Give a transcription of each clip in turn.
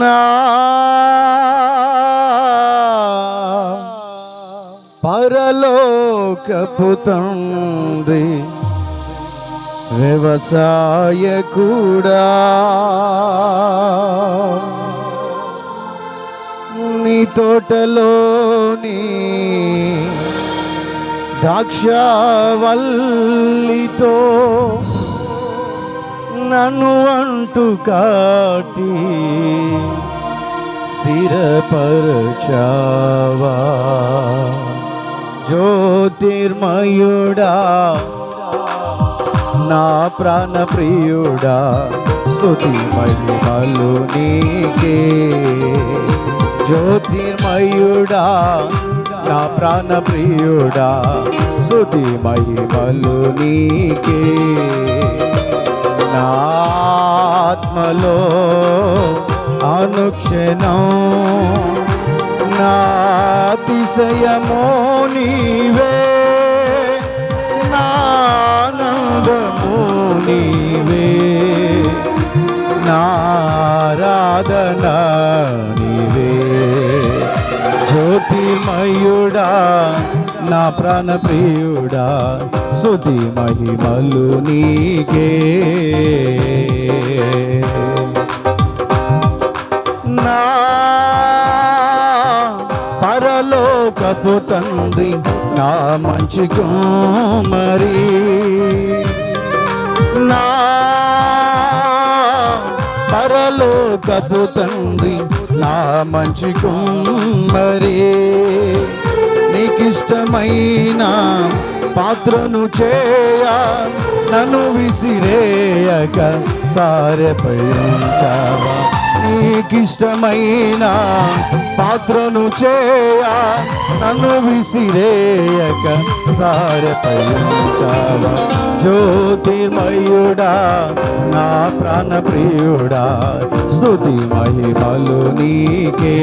నా పరలోకపు తండ్రి వ్యవసాయ కూడా. నీ తోటలోని ద్రాక్షవల్లితో నన్ను అంటు కాటి స్థిరపరచావా? జ్యోతిర్మయుడా నా ప్రాణ ప్రియుడా స్తుతి మహిమలు నీకే. జ్యోతిర్మయుడా నా ప్రాణ ప్రియుడా స్తుతి మహిమలు నీకే. అనుక్షణం నా అతిశయమో నీవే. నా నీవే. నారాధన నీవే. జ్యోతిమయుడా నా ప్రాణప్రియుడా స్తుతి మహిమలు నీకే. పరలోకపు తండ్రి నా మంచి కుమరి. నా పరలోకపు తండ్రి నా మంచి కుమ్మరి నీకిష్టమైన పాత్రను చేయ నన్ను విసిరేయక సారెపై ఉంచావా నీకిష్టమైన పాత్రను చేయ నన్ను విసిరేయక సారెపై ఉంచావా జ్యోతిర్మయుడా నా ప్రాణ ప్రియుడా స్తుతి మహిమలు నీకే.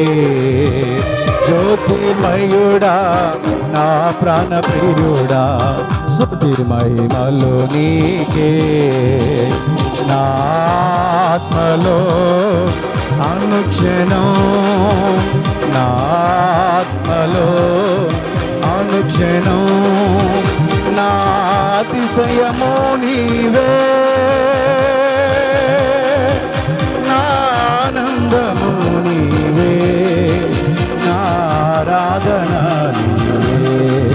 జ్యోతిర్మయుడా నా ప్రాణ ప్రియుడా మహిమలు నీకే. నా ఆత్మలో అనుక్షణం నా ఆత్మలో అనుక్షణం నా అతిశయము నీవే. నా ఆనందము నీవే. నారాధన నీవే.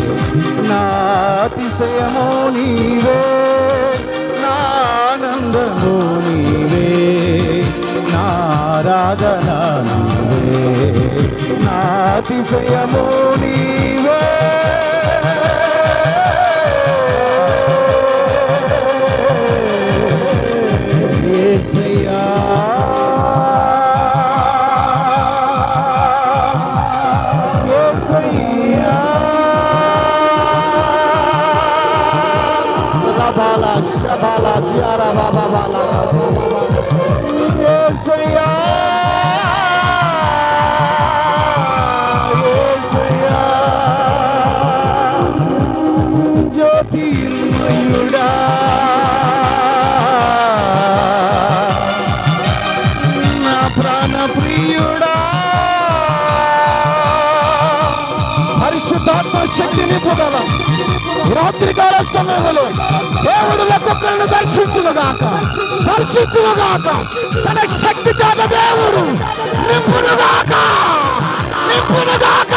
నా అతిశయము నీవే. నా ఆనందము నీవే. ఆరాధన నీవే. నా అతిశయము నీవే యేసయ్యా యేసయ్యా రబాలా శబాలా జియారా బాబా బాలా జ్యోతిర్మయుడా. నా ప్రాణ ప్రియుడా పరిశుద్ధాత్మ శక్తిని పొందల. రాత్రికాల సమయంలో దేవుడు ఒక్కొక్కరిని దర్శించుగాక దర్శించుగాక తన శక్తి చేత దేవుడు నింపునుగాక. నింపునుగాక.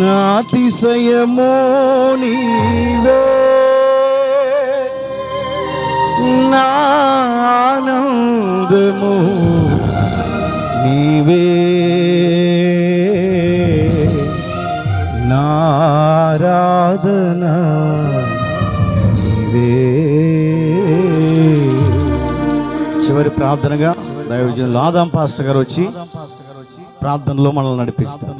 నాతిశయమో నీవే. నానందము నీవే. చివరి ప్రార్థనగా దైవజనులు ఆదాం పాస్టర్ గారు వచ్చి ప్రార్థనలో మనల్ని నడిపిస్తారు.